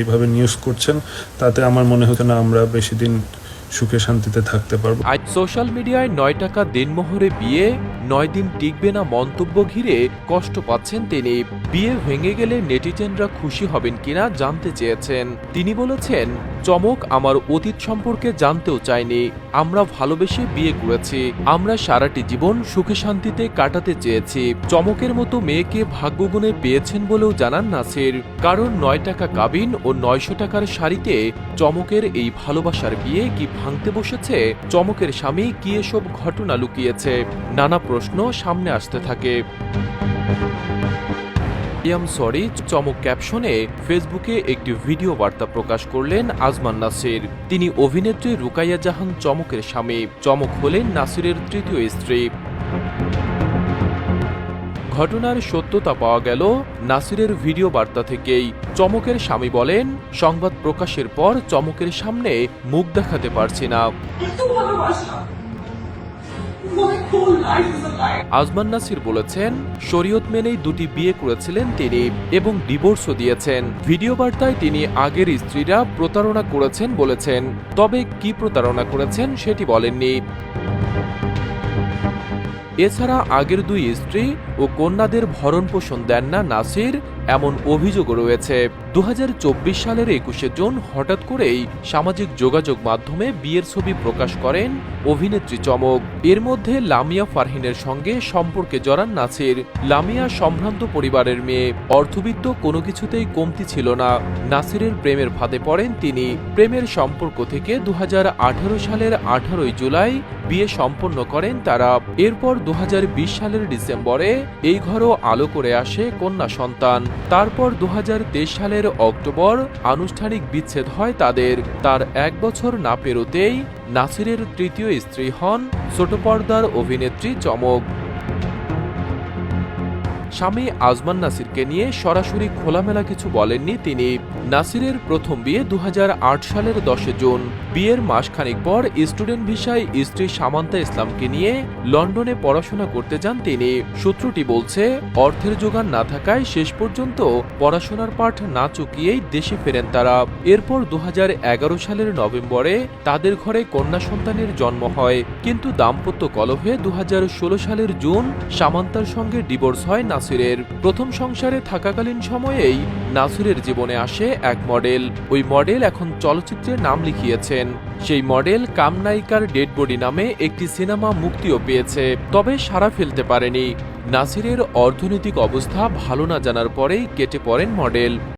এইভাবে নিউজ করছেন তাতে আমার মনে হতো না আমরা বেশি দিন সুখে শান্তিতে থাকতে পারব। আজ সোশ্যাল মিডিয়ায় নয় টাকা দিনমোহরে বিয়ে নয় দিন টিকবে না মন্তব্য ঘিরে কষ্ট পাচ্ছেন তিনি। বিয়ে ভেঙে গেলে নেটিজেনরা খুশি হবেন কিনা জানতে চেয়েছেন। তিনি বলেছেন চমক আমার অতীত সম্পর্কে জানতেও চায়নি আমরা ভালোবেসে বিয়ে করেছি। আমরা সারাটি জীবন সুখে শান্তিতে কাটাতে চেয়েছি। চমকের মতো মেয়েকে ভাগ্যগুণে পেয়েছেন বলেও জানান নাসির। কারণ নয় টাকা কাবিন ও নয়শো টাকার শাড়িতে চমকের এই ভালোবাসার বিয়ে কি ভাঙতে বসেছে? চমকের স্বামী কি এসব ঘটনা লুকিয়েছে? নানা প্রশ্ন সামনে আসতে থাকে। এম সরি চমক ক্যাপশনে ফেসবুকে একটি ভিডিও বার্তা প্রকাশ করলেন আজমান নাসির। তিনি অভিনেত্রী রুকাইয়া জাহান চমকের স্বামী। চমক হলেন নাসিরের তৃতীয় স্ত্রী। ঘটনার সত্যতা পাওয়া গেল নাসিরের ভিডিও বার্তা থেকেই। চমকের স্বামী বলেন, সংবাদ প্রকাশের পর চমকের সামনে মুখ দেখাতে পারছি না। আজমান নাসির বলেছেন, শরীয়ত মেনেই দুটি বিয়ে করেছিলেন তিনি এবং ডিভোর্সও দিয়েছেন। ভিডিও বার্তায় তিনি আগের স্ত্রীরা প্রতারণা করেছেন বলেছেন, তবে কি প্রতারণা করেছেন সেটি বলেননি। এছাড়া আগের দুই স্ত্রী ও কন্যাদের ভরণ পোষণ দেন না নাসির এমন অভিযোগও রয়েছে। দু হাজার চব্বিশ সালের একুশে জুন হঠাৎ করেই সামাজিক যোগাযোগ মাধ্যমে বিয়ের ছবি প্রকাশ করেন অভিনেত্রী চমক। এর মধ্যে লামিয়া ফারহিনের সঙ্গে সম্পর্কে জড়ান নাসির। লামিয়া সম্ভ্রান্ত পরিবারের মেয়ে। অর্থবিত্ত কোনো কিছুতেই কমতি ছিল না। নাসিরের প্রেমের ফাঁদে পড়েন তিনি। প্রেমের সম্পর্ক থেকে দু হাজার আঠারো সালের আঠারোই জুলাই বিয়ে সম্পন্ন করেন তারা। এরপর দু হাজার বিশ সালের ডিসেম্বরে এই ঘরও আলো করে আসে কন্যা সন্তান। তারপর দু হাজার তেইশ সালের অক্টোবর আনুষ্ঠানিক বিচ্ছেদ হয় তাদের। তার এক বছর না পেরোতেই নাসিরের তৃতীয় স্ত্রী হন ছোট পর্দার অভিনেত্রী চমক। স্বামী আজমান নাসিরকে নিয়ে সরাসরি খোলামেলা কিছু বলেননি তিনি। নাসিরের প্রথম বিয়ে দুহাজার আট সালের দশে জুন। বিয়ের মাসখানেক পর স্টুডেন্ট ভিসায় স্ত্রী সামান্তা ইসলামকে নিয়ে লন্ডনে পড়াশোনা করতে যান তিনি। সূত্রটি বলছে, অর্থের যোগান না থাকায় শেষ পর্যন্ত পড়াশোনার পাঠ না চুকিয়েই দেশে ফেরেন তারা। এরপর দু হাজার এগারো সালের নভেম্বরে তাদের ঘরে কন্যা সন্তানের জন্ম হয়। কিন্তু দাম্পত্য কলহে দু হাজার ষোলো সালের জুন সামান্তার সঙ্গে ডিভোর্স হয় নাসিরের প্রথম সংসারে থাকাকালীন সময়েই নাসিরের জীবনে আসে এক মডেল। ওই মডেল এখন চলচ্চিত্রে নাম লিখিয়েছেন। সেই মডেল কামনায়িকার ডেড বডি নামে একটি সিনেমা মুক্তিও পেয়েছে, তবে সারা ফেলতে পারেনি। নাসিরের অর্থনৈতিক অবস্থা ভালো না জানার পরেই কেটে পড়েন মডেল।